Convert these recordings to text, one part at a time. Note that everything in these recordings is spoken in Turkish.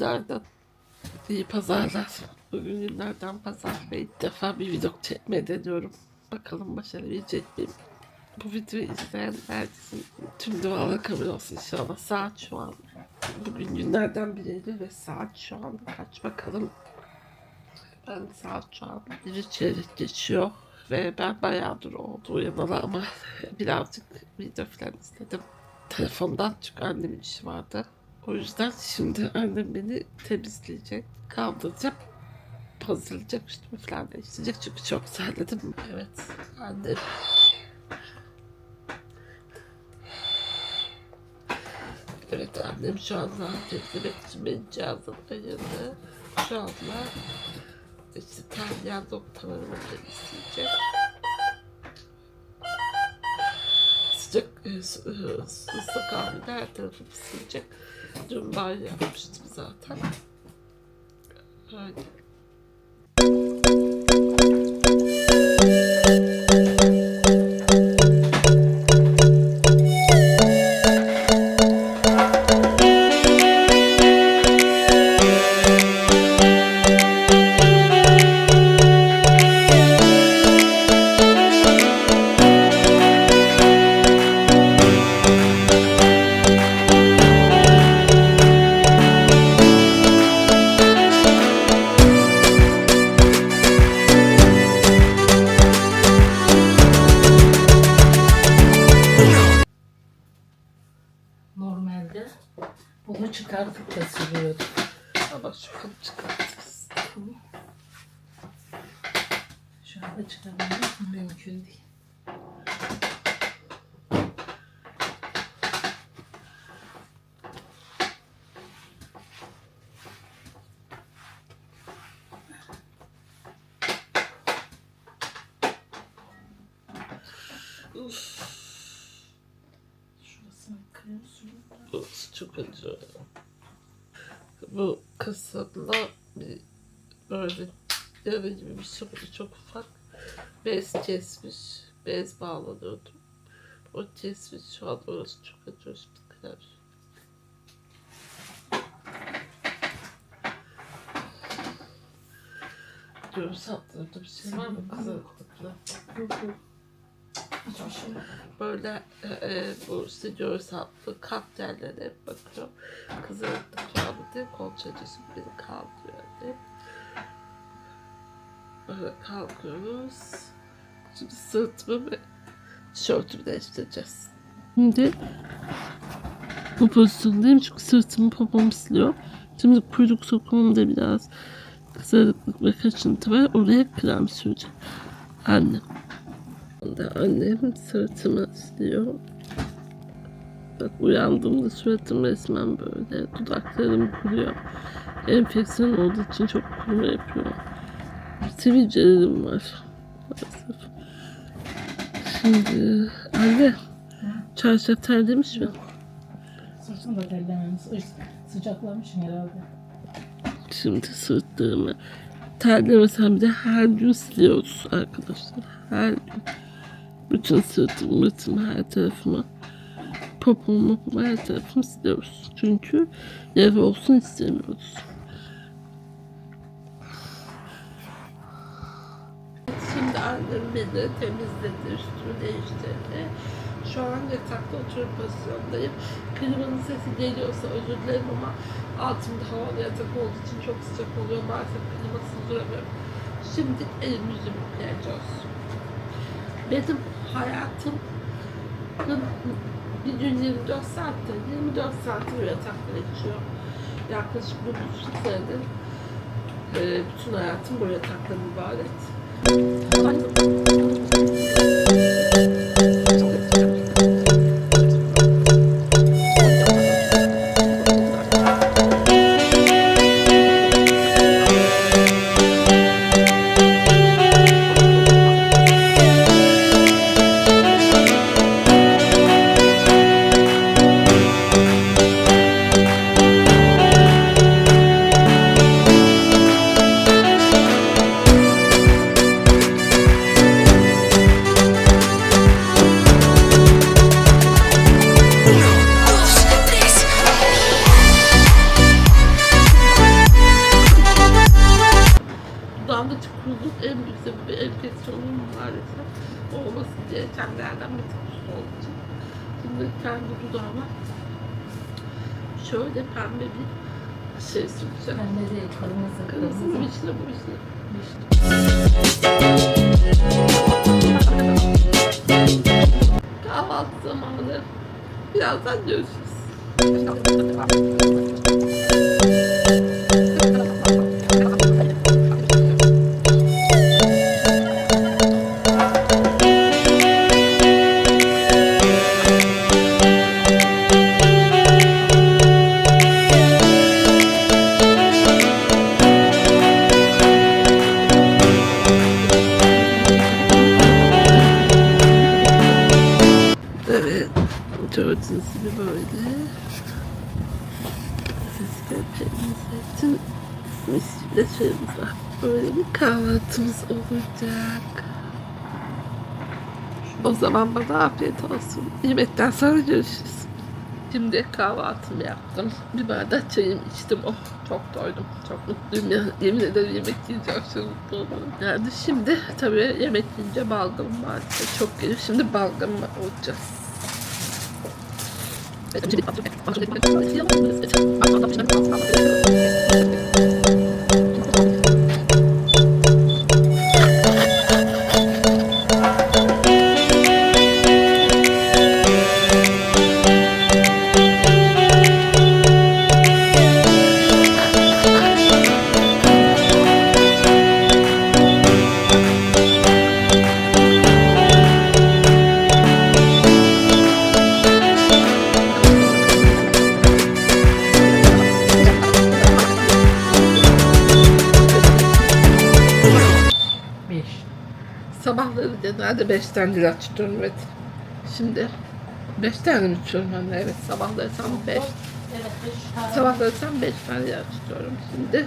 günlerden. İyi pazarlar. Bugün günlerden pazar ve ilk defa bir vlog çekmeye deniyorum. Bakalım başarabilecek miyim? Bu videoyu izleyen herkesin tüm duaları kabul olsun inşallah. Saat şu an. Bugün günlerden biriydi ve saat şu an kaç bakalım. Ben saat şu an bir çeyrek geçiyor. Ve ben bayağıdır oldu uyanalı ama birazcık video falan izledim. Telefondan çünkü annemin işi vardı. O yüzden şimdi annem beni temizleyecek, kaldıracak, hazırlayacak, üstümü falan değiştirecek çünkü çok terledim. Evet, annem. Evet annem şu anda temizlemek için beni cihazın ayırdı. Şu anda işte terleyen noktalarımı temizleyecek. Sıcak e, su- e, ıslak havluyla her tarafı silecek. Dün banyo yapmıştım zaten. Öyle. Siliyordum. Ama şu an çıkartırız. Şu anda çıkarmam mümkün değil. Şurasını kırıyorsun. Bu çok acı. Bu kısımda bir böyle yara gibi bir oldu. Çok ufak. Bez kesmiş. Bez bağlanıyordu. O kesmiş şu an orası çok acıyor. Şimdi kırar. Göğüs altlarında bir şey var mı kızarıklıkla? Hiçbir şey yok. Böyle e, e, bu işte göğüs altı kalp yerlerine hep bakıyor. Kızarıklık var mı diye ediyorsun. Beni kaldırıyor diye. Böyle kalkıyoruz. Şimdi sırtımı ve tişörtümü değiştireceğiz. Şimdi bu pozisyondayım çünkü sırtımı popom siliyor. Şimdi kuyruk sokumumda biraz kızarıklık ve kaşıntı var. Oraya krem süreceğim. Annem. Da annem sırtımı siliyor. Bak uyandığımda suratım resmen böyle. Dudaklarım kuruyor. Enfeksiyon olduğu için çok kuruma yapıyor. Sivilcelerim var. Maalesef. Şimdi anne çarşaf terlemiş mi? Sırtını da terlememiş. Sı- Sıcaklamışım herhalde. Şimdi sırtlarımı terlemesem bir de her gün siliyoruz arkadaşlar. Her gün. Bütün sırtımı, mırtımı, her tarafımı. Popomu, mopomu, her tarafımı siliyoruz. Çünkü yara olsun istemiyoruz. Şimdi annem beni temizledi, üstümü değiştirdi. Şu an yatakta oturup pozisyondayım. Klimanın sesi geliyorsa özür dilerim ama altımda havalı yatak olduğu için çok sıcak oluyor. Maalesef klimasız duramıyorum. Şimdi elim yüzümü yıkayacağız. Benim hayatım bir gün 24 saatte, 24 saati bu yatakta geçiyor. Yaklaşık bir buçuk senedir e, bütün hayatım bu yataktan ibaret. Şöyle pembe bir şey süreceğim. Pembe değil, kırmızı. Kırmızı bu vişne bu vişne. Kahvaltı zamanı. Birazdan görüşürüz. Kahvaltımız olacak. O zaman bana afiyet olsun. Yemekten sonra görüşürüz. Şimdi kahvaltımı yaptım. Bir bardak çayımı içtim. Oh çok doydum. Çok mutluyum ya. Yemin ederim yemek yiyeceğim. Çok mutlu oldum. Yani şimdi tabii yemek yiyince balgamım var. Çok geliyor. Şimdi balgamı olacağız. Genelde 5 tane ilaç tutuyorum evet. Şimdi 5 tane mi tutuyorum anne? Evet sabahları tam 5. Evet, beş. Sabahları tam 5 tane ilaç tutuyorum. Şimdi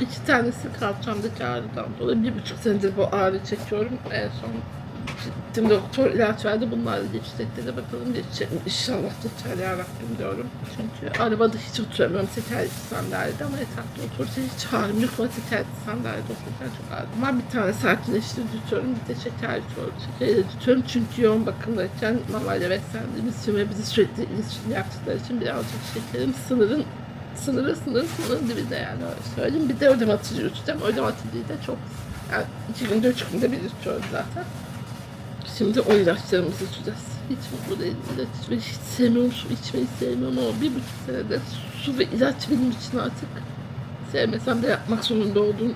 iki tanesi kalçamdaki ağrıdan dolayı bir buçuk senedir bu ağrı çekiyorum. En son gittim doktor ilaç verdi. Bunlar da geçecek dedi. Bakalım geçecek mi? İnşallah geçer ya Rabbim diyorum. Çünkü arabada hiç oturamıyorum. Tekerlekli sandalyede ama etrafta oturursa hiç ağrım yok. Ama tekerlekli sandalyede otururken çok ağrım var. Bir tane sakinleştirici tutuyorum. Bir de şekerli şekeri tutuyorum. Çünkü yoğun bakımdayken mamayla beslendiğimiz için ve bizi sürekli insülin yaptıkları için birazcık şekerim sınırın sınırı sınırı sınırın dibinde yani öyle söyleyeyim. Bir de ödem atıcı tutacağım. Ödem atıcıyı da çok yani iki günde üç günde bir tutuyorum zaten. Şimdi o ilaçlarımızı içeceğiz. Hiç mutlu değilim. İlaç içmeyi hiç sevmiyorum. Su içmeyi sevmiyorum ama bir buçuk senedir su ve ilaç benim için artık sevmesem de yapmak zorunda olduğum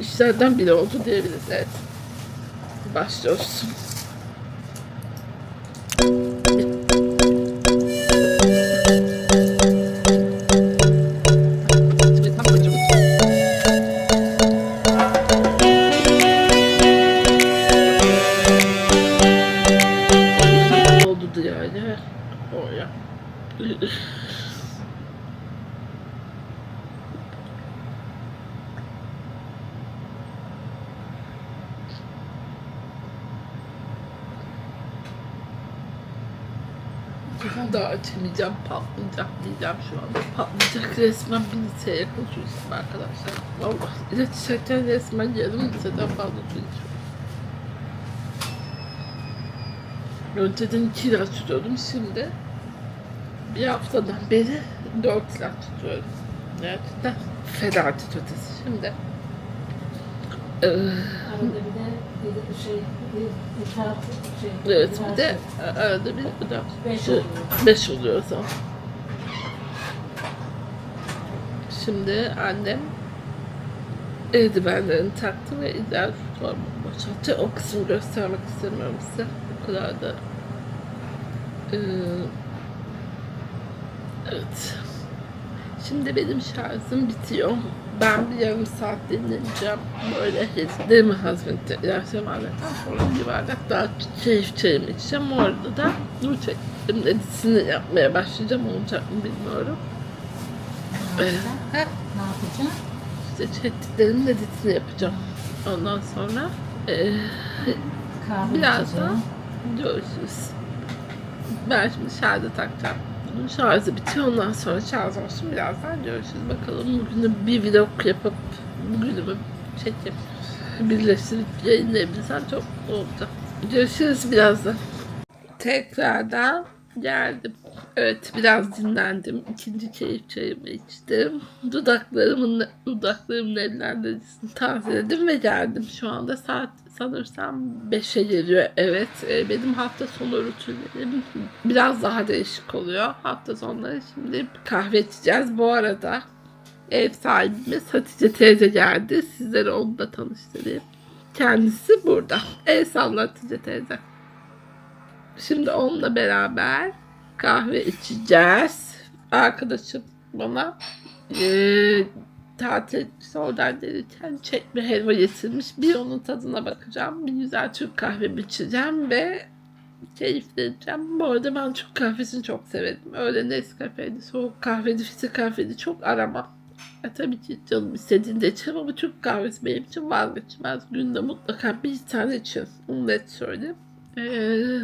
işlerden biri oldu diyebiliriz. Evet. Başlıyoruz. Daha açamayacağım, patlayacak diyeceğim şu anda. Patlayacak resmen bir su içtim arkadaşlar. Vallahi ilaç içerken resmen yarım litreden fazla su. Önceden iki ilaç tutuyordum şimdi. Bir haftadan beri dört ilaç tutuyorum. Gerçekten felaket ötesi şimdi. Ee, Şey, itaat şey. evet bir de şey. arada bir da Beş oluyor. beş oluyor o zaman. Şimdi annem eldivenlerini taktı ve ideal formu boşalttı. O kısmı göstermek istemiyorum size. O kadar da Ee, evet. Şimdi benim şarjım bitiyor. Ben bir yarım saat dinleneceğim. Böyle hedeflerimi hazmettim. İlaçlarım aldıktan sonra bir bardak daha keyif çayımı içeceğim. Orada da nur çektim edisini yapmaya başlayacağım. Olacak mı bilmiyorum. Ne Ee, yapacaksın? ha, Ne yapacaksın? işte çektiklerimin editini yapacağım. Ondan sonra ee, Kahve Biraz içeceksin. Görüşürüz. Ben şimdi şarjı takacağım. Bunun şarjı bitiyor ondan sonra şarj olsun birazdan görüşürüz bakalım. Bugün bir vlog yapıp bugünümü çekip birleştirip yayınlayabilsem çok mutlu olacağım. Görüşürüz birazdan. Tekrardan geldim. Evet biraz dinlendim. İkinci keyif çayımı içtim. Dudaklarımın dudaklarımın evlendircisini tazeledim ve geldim. Şu anda saat sanırsam 5'e geliyor. Evet e, benim hafta sonu rutinlerim biraz daha değişik oluyor. Hafta sonları şimdi kahve içeceğiz. Bu arada ev sahibimiz Hatice teyze geldi. Sizlere onu da tanıştırayım. Kendisi burada. El salla Hatice teyze. Şimdi onunla beraber kahve içeceğiz. Arkadaşım bana eee tatil etmiş oradan gelirken çekme helva getirmiş. Bir onun tadına bakacağım. Bir güzel Türk kahve içeceğim ve keyifleneceğim. Bu arada ben Türk kahvesini çok severim. Öyle Nescafe'di, soğuk kahvedi, filtre kahvedi çok aramam. E, tabii ki canım istediğinde içerim ama Türk kahvesi benim için vazgeçmez. Günde mutlaka bir tane içerim. Onu net söyleyeyim. Ee,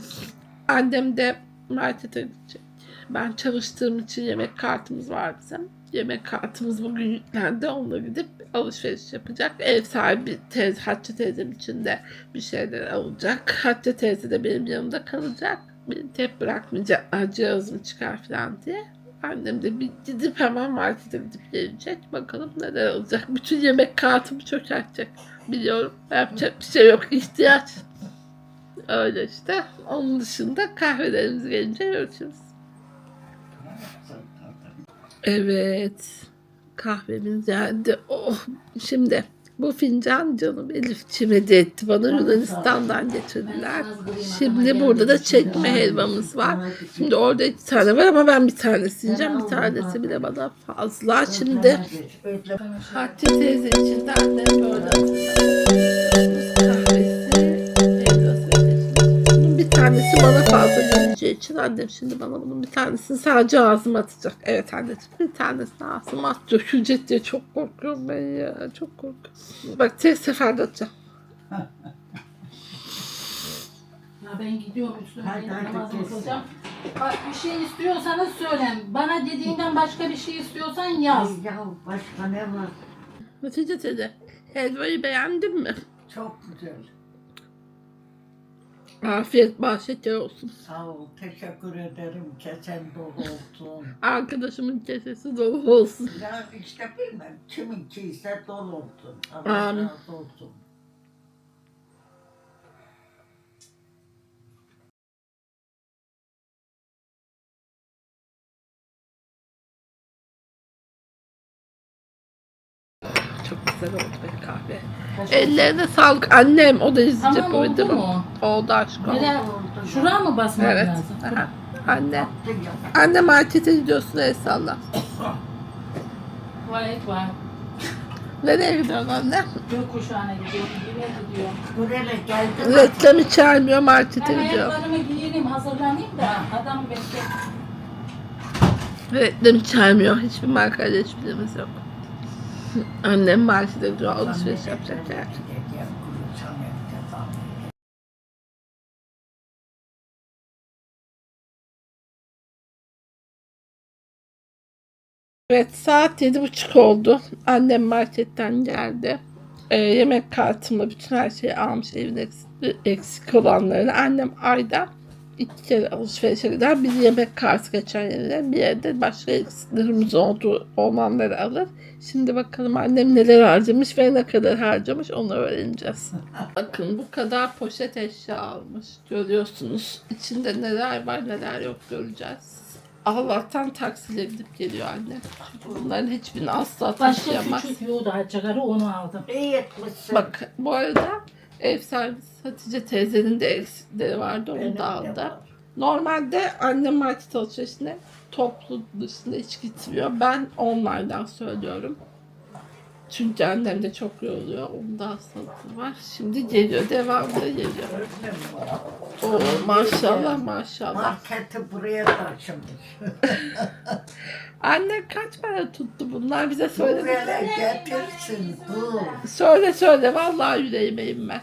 annem de markete gidecek. Ben çalıştığım için yemek kartımız var bizim. Yemek kartımız bugün yüklendi. Onunla gidip alışveriş yapacak. Ev sahibi teyze, Hatice teyzem için de bir şeyler alacak. Hatice teyze de benim yanımda kalacak. Beni tek bırakmayacaklar cihazım çıkar falan diye. Annem de bir gidip hemen markete gidip gelecek. Bakalım neler alacak. Bütün yemek kartımı çökertecek. Biliyorum. Yapacak bir şey yok. İhtiyaç. Öyle işte. Onun dışında kahvelerimiz gelince görüşürüz. Evet. Kahvemiz geldi. Oh. Şimdi bu fincan canım Elifçim hediye etti. Bana Yunanistan'dan getirdiler. Şimdi burada da çekme helvamız var. Şimdi orada iki tane var ama ben bir tanesi yiyeceğim. Bir tanesi bile bana fazla. Şimdi Hatice teyze için de annem böyle. Kahvesi, geleceği için annem şimdi bana bunun bir tanesini sadece ağzıma atacak. Evet anneciğim bir tanesini ağzıma at. Dökülecek diye çok korkuyorum ben ya. Çok korkuyorum. Bak tek seferde atacağım. Ya ben gidiyorum üstüme Hadi, hadi, namazımı kes. kılacağım. Bak bir şey istiyorsanız söyleyin. Bana dediğinden başka bir şey istiyorsan yaz. Ya başka ne var? Hatice teyze helvayı beğendin mi? Çok güzel. Afiyet bahşeker olsun. Sağ ol. Teşekkür ederim. Kesen dolu olsun. Arkadaşımın kesesi dolu olsun. Ya işte bilmem. Kiminki ise dolu olsun. Allah Amin. razı olsun. Çok güzel oldu be kahve. Ellerine sağlık annem. O da izleyecek Tamam o oldu videomu. mu? Oldu aşkım. Nereye? Şuraya mı basmak Evet. lazım? Aha. Anne. Anne markete gidiyorsun el salla. Vay vay. Nereye gidiyorsun anne? Gökkuşağına gidiyorum. Yine gidiyorum. Buraya geldim. Reklam içermiyor markete Ben gidiyor. ayaklarımı giyineyim, hazırlanayım da adam bekle. Reklam içermiyor. Hiçbir markayla hiçbirimiz yok. Annem markete gidiyor alışveriş yapacak yer. Evet saat yedi buçuk oldu. Annem marketten geldi. Ee, yemek kartımla bütün her şeyi almış evin eksik, eksik olanlarını. Annem ayda iki kere alışverişe gider. Bir yemek kartı geçen yerine bir yerde başka eksiklerimiz olduğu olanları alır. Şimdi bakalım annem neler harcamış ve ne kadar harcamış onu öğreneceğiz. Bakın bu kadar poşet eşya almış. Görüyorsunuz. İçinde neler var neler yok göreceğiz. Allah'tan taksiyle gidip geliyor anne. Bunların hiçbirini asla Başka taşıyamaz. küçük yoğurdu açakarı onu aldım. İyi etmişsin. Bak bu arada ev sahibi Hatice teyzenin de eksikleri vardı onu Benim da aldı. var. Normalde annem market alışverişine toplu dışında hiç gitmiyor. Ben onlardan söylüyorum. Çünkü annem de çok yoruluyor. Onun da hastalığı var. Şimdi geliyor. Devamlı geliyor. Oo, maşallah maşallah. Marketi buraya taşımış. Anne kaç para tuttu bunlar bize söyle. Buraya getirsin. Dur. Söyle söyle vallahi yüreğime inmez.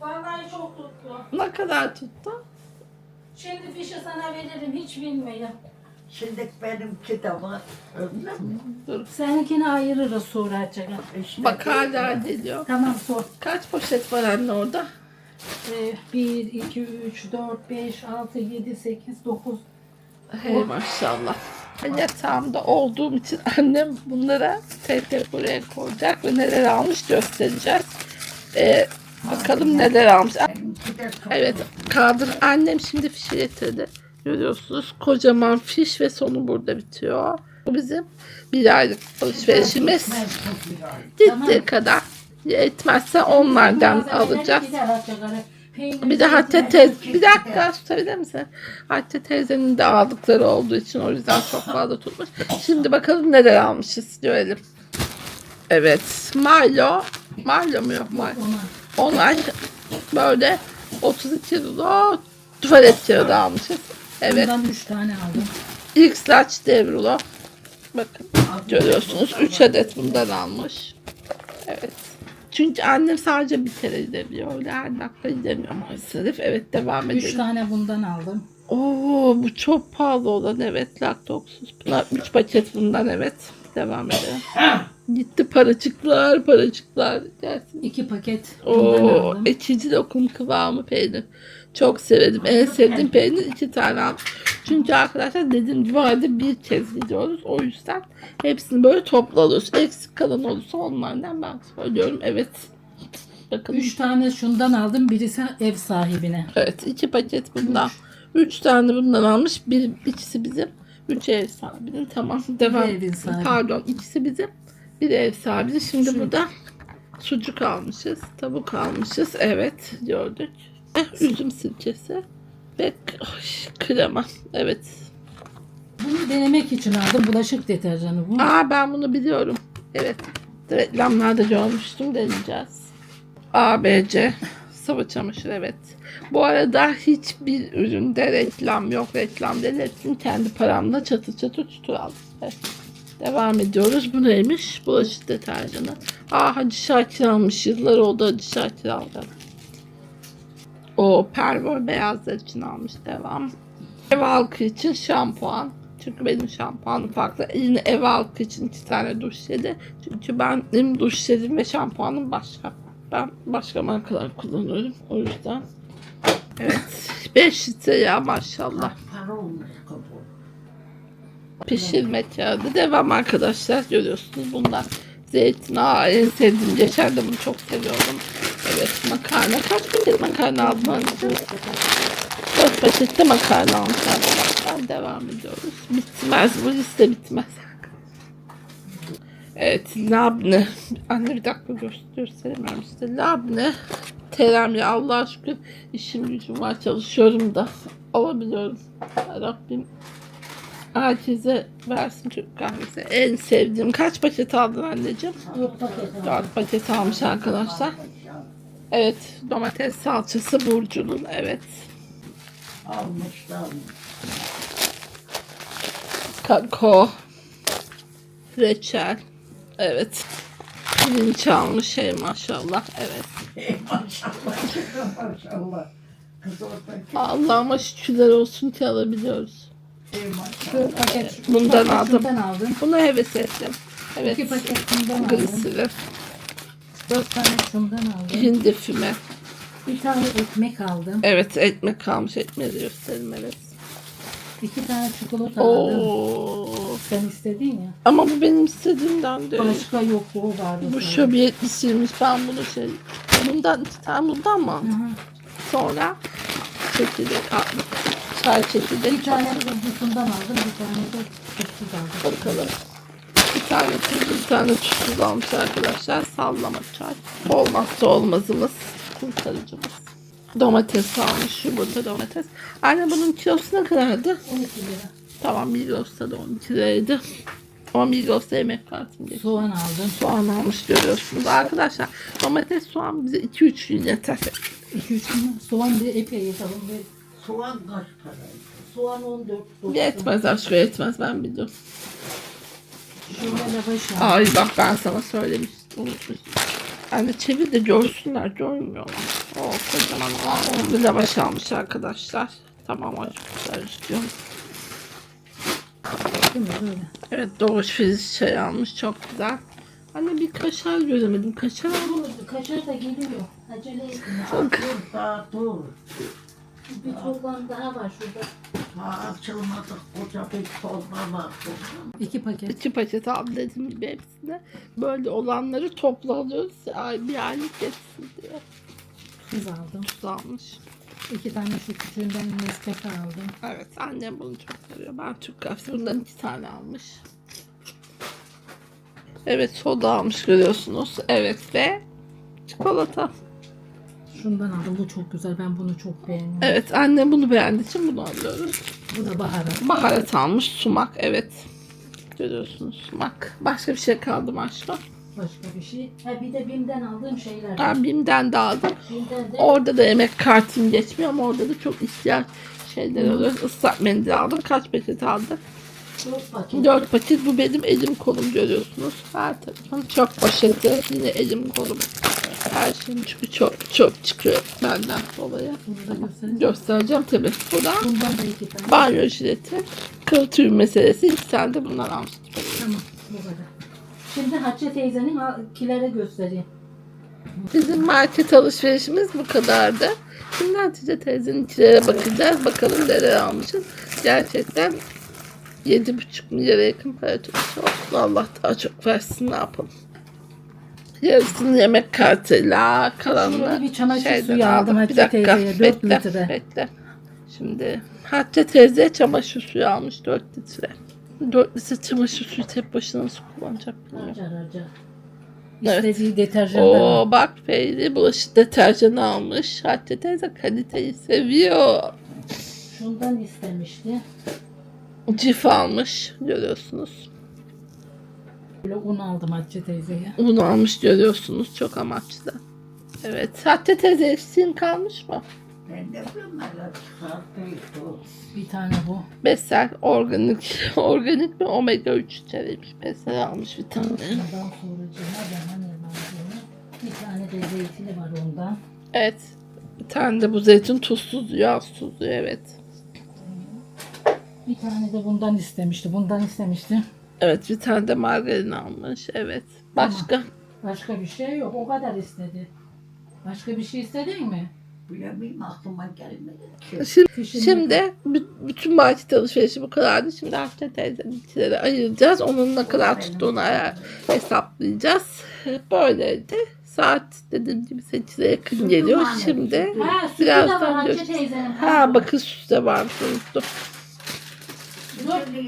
Vallahi çok tuttu. Ne kadar tuttu? Şimdi fişi sana veririm hiç bilmeyin. Şimdi benimki de var. Öyle mi? Dur. Seninkini ayırırız sonra açacak. İşte Bak hala geliyor. Tamam sor. Kaç poşet var anne orada? Ee, 1, 2, 3, 4, 5, 6, 7, 8, 9. Hey maşallah. Yatağımda olduğum için annem bunlara tek tek buraya koyacak ve neler almış göstereceğiz. Ee, bakalım neler almış. benimki de çok Evet kaldır. Annem şimdi fişi getirdi. Görüyorsunuz kocaman fiş ve sonu burada bitiyor. Bu bizim bir aylık alışverişimiz. Gittiği kadar etmezse onlardan alacağız. Bir de hatta tez bir dakika tutabilir misin? Hatta teyzenin de aldıkları olduğu için o yüzden çok fazla tutmuş. Şimdi bakalım neler almışız görelim. Evet. Milo. Milo mu yok Milo? Onlar böyle 32 rulo tuvalet kağıdı almışız. Evet. Bundan 3 tane aldım. İlk saç devrulo. Bakın görüyorsunuz 3 adet bundan almış. Evet. Çünkü annem sadece bir kere gidebiliyor. Öyle her dakika gidemiyor maalesef. Evet devam 3 edelim. tane bundan aldım. Oo bu çok pahalı olan evet laktoksuz. Bunlar 3 paket bundan evet. Devam edelim. Gitti paracıklar paracıklar. Gelsin. 2 paket bundan Oo, aldım. ekici lokum kıvamı peynir. Çok severim. En sevdiğim peynir iki tane aldım. Çünkü arkadaşlar dediğim gibi ayda bir kez gidiyoruz. O yüzden hepsini böyle toplu alıyoruz. Eksik kalan olursa onlardan ben söylüyorum. Evet. Bakın. 3 tane şundan aldım. Birisi ev sahibine. Evet. iki paket bundan. Üç tane bundan almış. Bir, ikisi bizim. Üç ev sahibinin. Tamam. Devam. evin sahibi. Pardon. ikisi bizim. Bir ev sahibi. Şimdi Şu- burada sucuk almışız. Tavuk almışız. Evet. Gördük. Eh, üzüm sirkesi. Ve ay, krema. Evet. Bunu denemek için aldım. Bulaşık deterjanı bu. Aa ben bunu biliyorum. Evet. Reklamlarda görmüştüm. Deneyeceğiz. ABC. Sıvı çamaşır evet. Bu arada hiçbir üründe reklam yok. Reklam değil. Hepsini kendi paramla çatır çatır tutur aldım. Evet. Devam ediyoruz. Bu neymiş? Bulaşık deterjanı. Aa Hacı Şakir almış. Yıllar oldu Hacı Şakir aldı. O pervol beyazlar için almış. Devam. Ev halkı için şampuan. Çünkü benim şampuanım farklı. Yine ev halkı için iki tane duş jeli. Çünkü benim duş jelim ve şampuanım başka. Ben başka markalar kullanıyorum. O yüzden. Evet. 5 litre ya maşallah. Pişirme kağıdı. Devam arkadaşlar. Görüyorsunuz bundan. Zeytinağı en sevdiğim. Geçen de bunu çok seviyordum. Evet makarna. Kaç paket makarna aldım anneciğim? 4 pakette makarna almış arkadaşlar. Devam ediyoruz. Bitmez. Bu liste bitmez. Evet labne. Anne bir dakika gösteremiyorum size. Labne. Teremli Allah'a şükür işim gücüm var çalışıyorum da alabiliyorum. Rabbim herkese versin Türk kahvesi. En sevdiğim. Kaç paket aldın anneciğim? 4 paket aldım. 4 paket almış arkadaşlar. Evet domates salçası Burcu'nun evet. Almış da almış. Kakao. Reçel. Evet. Pirinç almış şey maşallah. Evet. Maşallah. maşallah. Kız oradaki. Allah'ıma şükürler olsun ki alabiliyoruz. Ey maşallah. 4 paket Bundan paket aldım. Bundan aldım. Bunu heves ettim. Evet. 2 paket bundan aldım. Grisili. 4 tane şundan aldım. Hindi füme. Bir tane ekmek aldım. Evet ekmek kalmış. Ekmeği de gösterelim evet. 2 tane çikolata aldım. Oo. Sen istedin ya. Ama bu benim istediğimden değil. Başka yok o vardı. Bu sonra. şöbiyetlisiymiş. Ben bunu şey... Bundan iki tane bundan mı? Hı hı. Sonra çekirdek aldım. Çay çekirdek. Bir tane kuzusundan aldım. Bir tane de tuzsuz aldım. Bakalım. Bir tane tuzlu, bir tane tuzsuz almış arkadaşlar. Sallama çay. Olmazsa olmazımız. Kurtarıcımız. Domates almış. Yumurta domates. Anne bunun kilosu ne kadardı? 12 lira. Tamam Migros'ta da 12 liraydı. Ama Migros'ta yemek kartım değil. Soğan aldım. Soğan almış görüyorsunuz. Arkadaşlar domates soğan bize 2-3 gün yeter. 2-3 gün soğan da epey. Ve Soğan kaç paraydı? soğan 14. dokuz. Yetmez aşkı yetmez ben biliyorum. Ay bak ben sana söylemiştim. Anne çevir de görsünler görmüyorlar. O kocaman bir lavaş almış arkadaşlar. Tamam güzel istiyorum. Evet Doğuş Filiz çay almış. Çok güzel. Anne bir kaşar göremedim. Kaşar al. Bu kaşar da geliyor. Acele etme. Dur daha dur. Bir torban daha var şurada. Daha açılmadık koca bir torba var. İki paket. İki paket aldım dediğim gibi hepsine. Böyle olanları alıyoruz. Ay, bir aylık geçsin diye. Kız aldım. Tuz almış. İki tane şu küçüğünden Nescafe aldım. Evet annem bunu çok seviyor. Ben Türk kahvesi bundan iki tane almış. Evet soda almış görüyorsunuz. Evet ve çikolata. Şundan aldım. Bu çok güzel. Ben bunu çok beğendim. Evet annem bunu beğendiği için bunu alıyoruz. Bu da baharat. Baharat almış sumak evet. Görüyorsunuz sumak. Başka bir şey kaldı mı aşkım? Başka bir şey. Ha bir de Bim'den aldığım şeyler. Ben BİM'den de aldım. Bim'den de Orada da yemek kartım geçmiyor ama orada da çok ihtiyaç şeyler oluyor. Islak mendil aldım. Kaç paket aldım? Dört paket. 4 paket. Bu benim elim kolum görüyorsunuz. Her tarafım çok poşeti. Yine elim kolum. Her şeyim çünkü çok çok çıkıyor benden dolayı. Bunu da göstereyim. Göstereceğim tabii. Bu da banyo jileti. Kıl tüyü meselesi. Tane de bundan almıştım. Tamam. Bu kadar. Şimdi Hatice teyzenin kilere göstereyim. Bizim market alışverişimiz bu kadardı. Şimdi Hatice teyzenin içlere bakacağız. Bakalım neler almışız. Gerçekten 7,5 milyara yakın para tutmuş. Olsun Allah daha çok versin ne yapalım. Yarısını yemek kartıyla Şimdi bir çamaşır suyu aldım Bir Hatice dakika, teyzeye, dört bekle, litre. Bekle. Şimdi Hatice teyze çamaşır suyu almış 4 litre. 4 litre çamaşır suyu tek başına nasıl kullanacak bilmiyorum. Harcar harcar. Evet. İstediği deterjanlar var. Oo bak Feyli bulaşık deterjanı almış. Hatice teyze kaliteyi seviyor. Şundan istemişti. Cif almış görüyorsunuz. Böyle un aldım Hatice teyzeye. Un almış görüyorsunuz çok amaçlı. Evet Hatice teyze eksiğin kalmış mı? Ben de hele çıkarttıydı. Bir tane bu. Besel organik organik mi omega 3 içeriymiş. Besel almış bir tane. Ondan Bir tane de zeytini var ondan. Evet. Bir tane de bu zeytin tuzsuz yağ tuzlu evet. Bir tane de bundan istemişti. Bundan istemişti. Evet bir tane de margarin almış evet. Başka? Başka bir şey yok. O kadar istedi. Başka bir şey istedin mi? Bilemiyorum aklıma gelmedi ki. Şimdi, Fişini- şimdi bü- bütün market alışverişi bu kadardı. Şimdi Hatice teyzenin içleri ayıracağız. Onun ne kadar tuttuğunu hesaplayacağız. Böyleydi. Saat dediğim gibi 8'e yakın geliyor. Şimdi Ha birazdan. Ha bakın süt de varmış unuttum.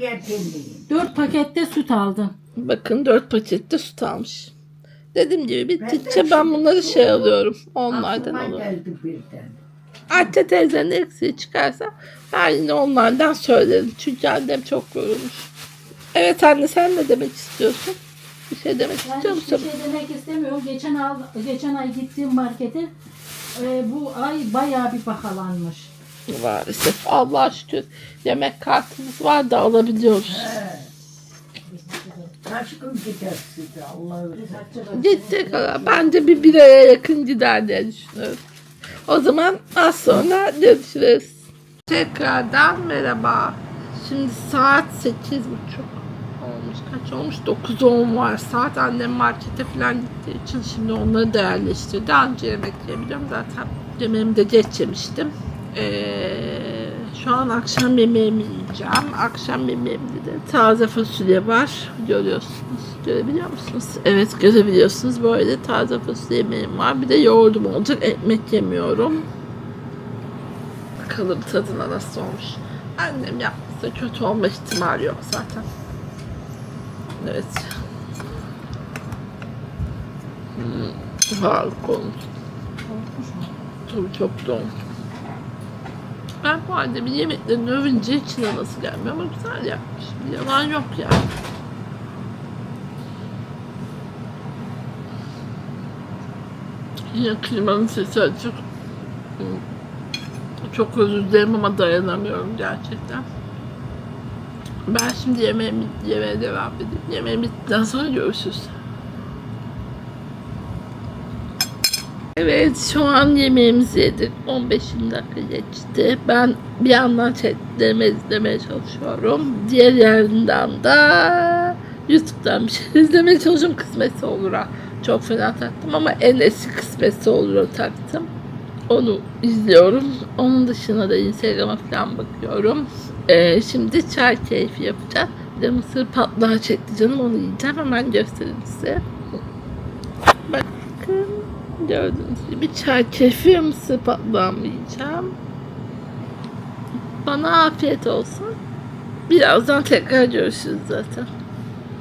Yetinliyim. Dört pakette süt aldım. Bakın 4 pakette süt almış. Dediğim gibi Ben de bittikçe ben şimdi- bunları şey alıyorum. Onlardan alıyorum. geldi birden. Hatice teyzenin eksiği çıkarsa ben yine onlardan söylerim. Çünkü annem çok yorulmuş. Evet anne sen ne demek istiyorsun? Bir şey demek Ben istiyor hiçbir musun? şey demek istemiyorum. Geçen al, geçen ay gittiğim markete e, bu ay bayağı bir bakalanmış. Maalesef. Allah şükür yemek kartımız var da alabiliyoruz. Kaç gün gider size Allah'ı Gidecek kadar. Bence bir bir aya yakın gider diye düşünüyorum. O zaman az sonra görüşürüz. Tekrardan merhaba. Şimdi saat sekiz buçuk olmuş. Kaç olmuş? 9 10 var. Saat annem markete falan gittiği için şimdi onları değerleştirdi. Anca yemek yiyebiliyorum. Zaten yemeğimi de geç yemiştim. Ee, şu an akşam yemeğimi yiyeceğim. Akşam yemeğimde de taze fasulye var. Görüyorsunuz. Görebiliyor musunuz? Evet görebiliyorsunuz. Böyle taze fasulye yemeğim var. Bir de yoğurdum olacak. Ekmek yemiyorum. Bakalım tadına nasıl olmuş. Annem yapmasa kötü olma ihtimali yok zaten. Evet. Hmm, harika olmuş. Tabii çok da olmuş. Ben bu annemin yemeklerini övünce içine nasıl gelmiyor ama güzel yapmış. Bir yalan yok yani. Yine klimanın sesi açık. Çok özür dilerim ama dayanamıyorum gerçekten. Ben şimdi yemeğimi yemeye devam edeyim. Yemeğim bittikten sonra görüşürüz. Evet şu an yemeğimizi yedik. 15 dakika geçti. Ben bir yandan chatlerimi izlemeye çalışıyorum. Diğer yandan da YouTube'dan bir şey izlemeye çalışıyorum. Kısmetse olur ha. Çok fena taktım ama en eski kısmetse olur taktım. Onu izliyorum. Onun dışında da Instagram'a falan bakıyorum. Ee, şimdi çay keyfi yapacağız. Bir de mısır patlağı çekti canım onu yiyeceğim. Hemen göstereyim size. Gördüğünüz gibi patlağımı yiyeceğim. Bana afiyet olsun. Birazdan tekrar görüşürüz zaten.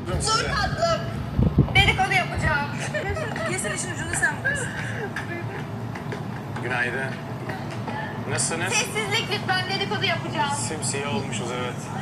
Dur tatlım. Dedikodu yapacağım. Kesin işin ucunu sen bulursun. Günaydın. Nasılsınız? Sessizlik lütfen dedikodu yapacağım. Simsiyah olmuşuz evet.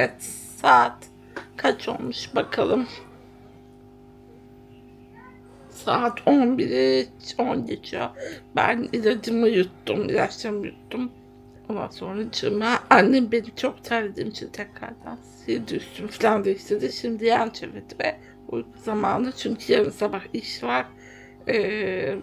Evet saat kaç olmuş bakalım. Saat 11'i 10 geçiyor. Ben ilacımı yuttum, ilaçlarımı yuttum. Ondan sonra çıkma. Annem beni çok terlediğim için tekrardan sildi üstümü falan değiştirdi. Şimdi yan çevirdi ve uyku zamanı. Çünkü yarın sabah iş var. Ee,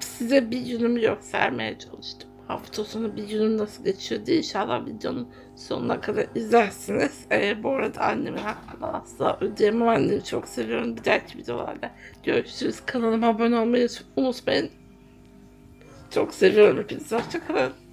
size bir günümü göstermeye çalıştım. Hafta sonu bir günüm nasıl geçiyor diye inşallah videonun sonuna kadar izlersiniz. Ee, bu arada annemin hakkında asla ödeyemem. Annemi çok seviyorum. Bir dahaki videolarda görüşürüz. Kanalıma abone olmayı unutmayın. Çok seviyorum hepinizi. Hoşçakalın.